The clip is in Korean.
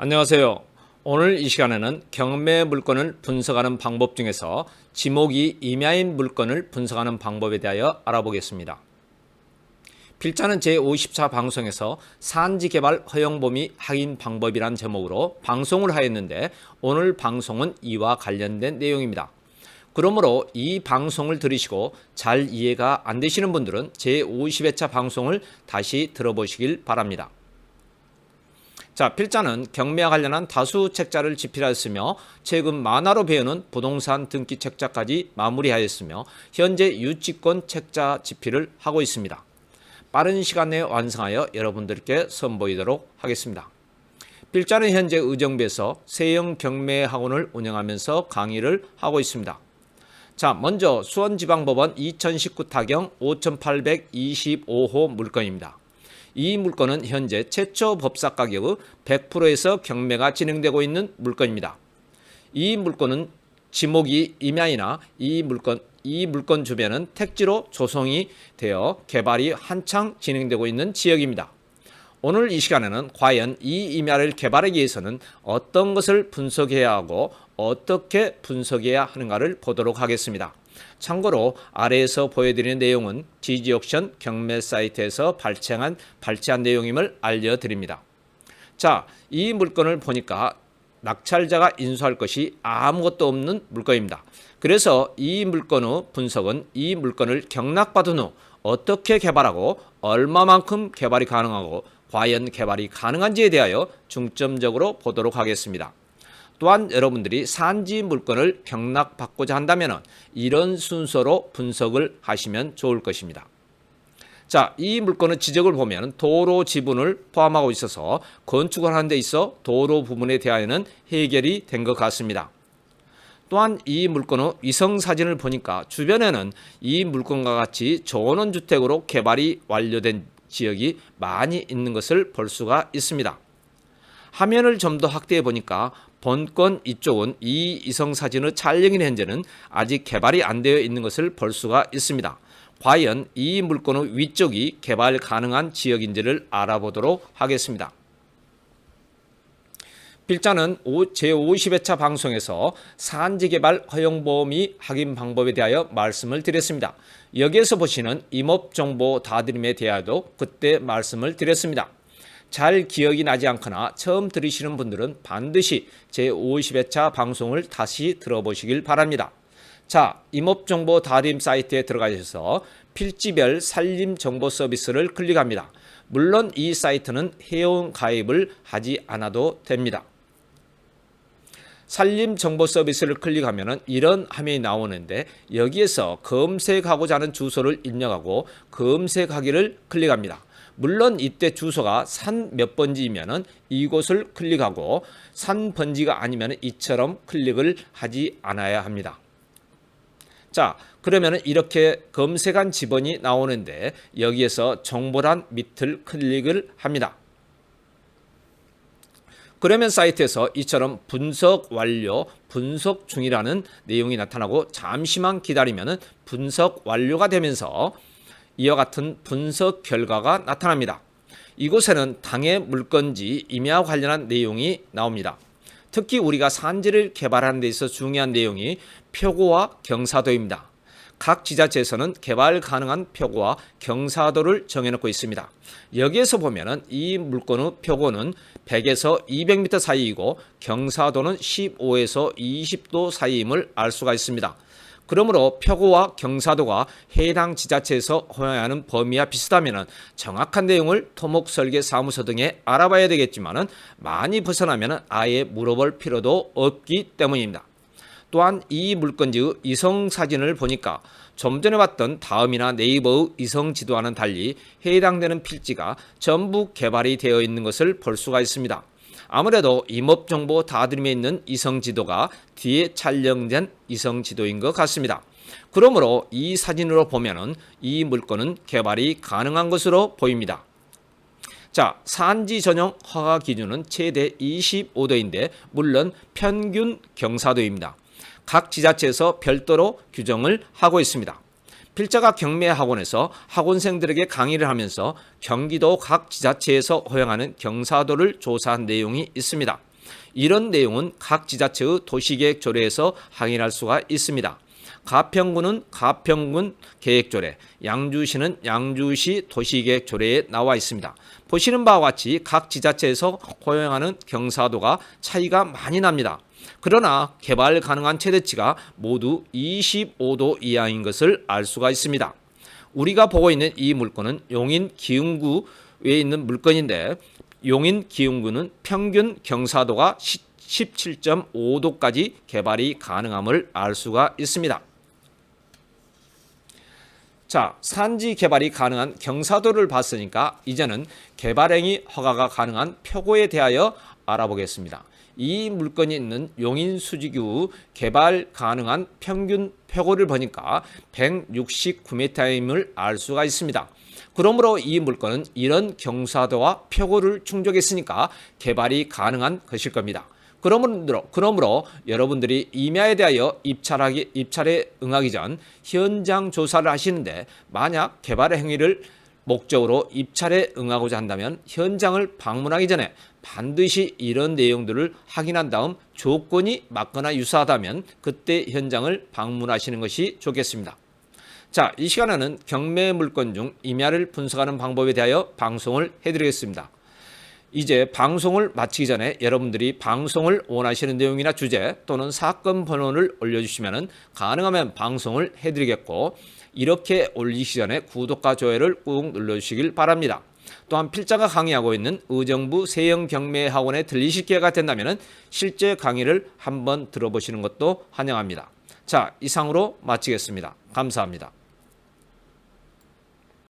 안녕하세요. 오늘 이 시간에는 경매 물건을 분석하는 방법 중에서 지목이 임야인 물건을 분석하는 방법에 대하여 알아보겠습니다. 필자는 제54 방송에서 산지 개발 허용 범위 확인 방법이란 제목으로 방송을 하였는데 오늘 방송은 이와 관련된 내용입니다. 그러므로 이 방송을 들으시고 잘 이해가 안 되시는 분들은 제 50회차 방송을 다시 들어보시길 바랍니다. 자, 필자는 경매와 관련한 다수 책자를 집필하였으며 최근 만화로 배우는 부동산 등기 책자까지 마무리하였으며 현재 유치권 책자 집필을 하고 있습니다. 빠른 시간 내에 완성하여 여러분들께 선보이도록 하겠습니다. 필자는 현재 의정부에서 세형 경매 학원을 운영하면서 강의를 하고 있습니다. 자, 먼저 수원지방법원 2019 타경 5825호 물건입니다. 이 물건은 현재 최초 법사 가격의 100%에서 경매가 진행되고 있는 물건입니다. 이 물건은 지목이 임야이나 이 물건 이 물건 주변은 택지로 조성이 되어 개발이 한창 진행되고 있는 지역입니다. 오늘 이 시간에는 과연 이 임야를 개발하기 위해서는 어떤 것을 분석해야 하고 어떻게 분석해야 하는가를 보도록 하겠습니다. 참고로 아래에서 보여드리는 내용은 지지 옥션 경매 사이트에서 발췌한 발췌한 내용임을 알려드립니다. 자, 이 물건을 보니까 낙찰자가 인수할 것이 아무것도 없는 물건입니다. 그래서 이 물건의 분석은 이 물건을 경락받은 후 어떻게 개발하고 얼마만큼 개발이 가능하고 과연 개발이 가능한지에 대하여 중점적으로 보도록 하겠습니다. 또한 여러분들이 산지 물건을 경락받고자 한다면 이런 순서로 분석을 하시면 좋을 것입니다. 자, 이 물건의 지적을 보면 도로 지분을 포함하고 있어서 건축을 하는 데 있어 도로 부분에 대하여는 해결이 된 것 같습니다. 또한 이 물건의 위성 사진을 보니까 주변에는 이 물건과 같이 전원 주택으로 개발이 완료된 지역이 많이 있는 것을 볼 수가 있습니다. 화면을 좀 더 확대해 보니까 본건 이쪽은 이 이성 사진의 촬영인 현재는 아직 개발이 안 되어 있는 것을 볼 수가 있습니다. 과연 이 물건의 위쪽이 개발 가능한 지역인지를 알아보도록 하겠습니다. 필자는 제50회차 방송에서 산지개발 허용보험이 확인 방법에 대하여 말씀을 드렸습니다. 여기에서 보시는 임업정보 다드림에 대하여도 그때 말씀을 드렸습니다. 잘 기억이 나지 않거나 처음 들으시는 분들은 반드시 제50회차 방송을 다시 들어보시길 바랍니다. 자, 임업정보 다림 사이트에 들어가셔서 필지별 산림 정보 서비스를 클릭합니다. 물론 이 사이트는 회원 가입을 하지 않아도 됩니다. 산림 정보 서비스를 클릭하면 이런 화면이 나오는데 여기에서 검색하고자 하는 주소를 입력하고 검색하기를 클릭합니다. 물론 이때 주소가 산 몇 번지이면은 이곳을 클릭하고 산 번지가 아니면 이처럼 클릭을 하지 않아야 합니다. 자, 그러면 이렇게 검색한 지번이 나오는데 여기에서 정보란 밑을 클릭을 합니다. 그러면 사이트에서 이처럼 분석 완료, 분석 중이라는 내용이 나타나고 잠시만 기다리면 분석 완료가 되면서 이와 같은 분석 결과가 나타납니다. 이곳에는 당해 물건지 임야 관련한 내용이 나옵니다. 특히 우리가 산지를 개발하는 데 있어 중요한 내용이 표고와 경사도입니다. 각 지자체에서는 개발 가능한 표고와 경사도를 정해놓고 있습니다. 여기에서 보면은 이 물건의 표고는 100에서 200m 사이이고 경사도는 15에서 20도 사이임을 알 수가 있습니다. 그러므로 표고와 경사도가 해당 지자체에서 허용하는 범위와 비슷하면 정확한 내용을 토목 설계 사무소 등에 알아봐야 되겠지만 많이 벗어나면 아예 물어볼 필요도 없기 때문입니다. 또한 이 물건지의 이성 사진을 보니까 좀 전에 봤던 다음이나 네이버의 이성 지도와는 달리 해당되는 필지가 전부 개발이 되어 있는 것을 볼 수가 있습니다. 아무래도 임업정보 다드림에 있는 이성지도가 뒤에 촬영된 이성지도인 것 같습니다. 그러므로 이 사진으로 보면은 이 물건은 개발이 가능한 것으로 보입니다. 자, 산지 전용 허가 기준은 최대 25도인데 물론 평균 경사도입니다. 각 지자체에서 별도로 규정을 하고 있습니다. 필자가 경매 학원에서 학원생들에게 강의를 하면서 경기도 각 지자체에서 허용하는 경사도를 조사한 내용이 있습니다. 이런 내용은 각 지자체의 도시계획 조례에서 확인할 수가 있습니다. 가평군은 가평군 계획조례, 양주시는 양주시 도시계획 조례에 나와 있습니다. 보시는 바와 같이 각 지자체에서 허용하는 경사도가 차이가 많이 납니다. 그러나 개발 가능한 최대치가 모두 25도 이하인 것을 알 수가 있습니다. 우리가 보고 있는 이 물건은 용인 기흥구에 있는 물건인데 용인 기흥구는 평균 경사도가 17.5도까지 개발이 가능함을 알 수가 있습니다. 자, 산지 개발이 가능한 경사도를 봤으니까 이제는 개발행위 허가가 가능한 표고에 대하여 알아보겠습니다. 이 물건이 있는 용인 수지구 개발 가능한 평균 표고를 보니까 169m임을 알 수가 있습니다. 그러므로 이 물건은 이런 경사도와 표고를 충족했으니까 개발이 가능한 것일 겁니다. 그러므로, 그러므로 여러분들이 임야에 대하여 입찰하기, 입찰에 응하기 전 현장 조사를 하시는데 만약 개발 행위를 목적으로 입찰에 응하고자 한다면 현장을 방문하기 전에 반드시 이런 내용들을 확인한 다음 조건이 맞거나 유사하다면 그때 현장을 방문하시는 것이 좋겠습니다. 자, 이 시간에는 경매 물건 중 임야를 분석하는 방법에 대하여 방송을 해드리겠습니다. 이제 방송을 마치기 전에 여러분들이 방송을 원하시는 내용이나 주제 또는 사건 번호를 올려주시면 가능하면 방송을 해드리겠고 이렇게 올리시기 전에 구독과 좋아요를 꾹 눌러주시길 바랍니다. 또한 필자가 강의하고 있는 의정부 세영 경매 학원에 들리실 기회가 된다면 실제 강의를 한번 들어보시는 것도 환영합니다. 자, 이상으로 마치겠습니다. 감사합니다.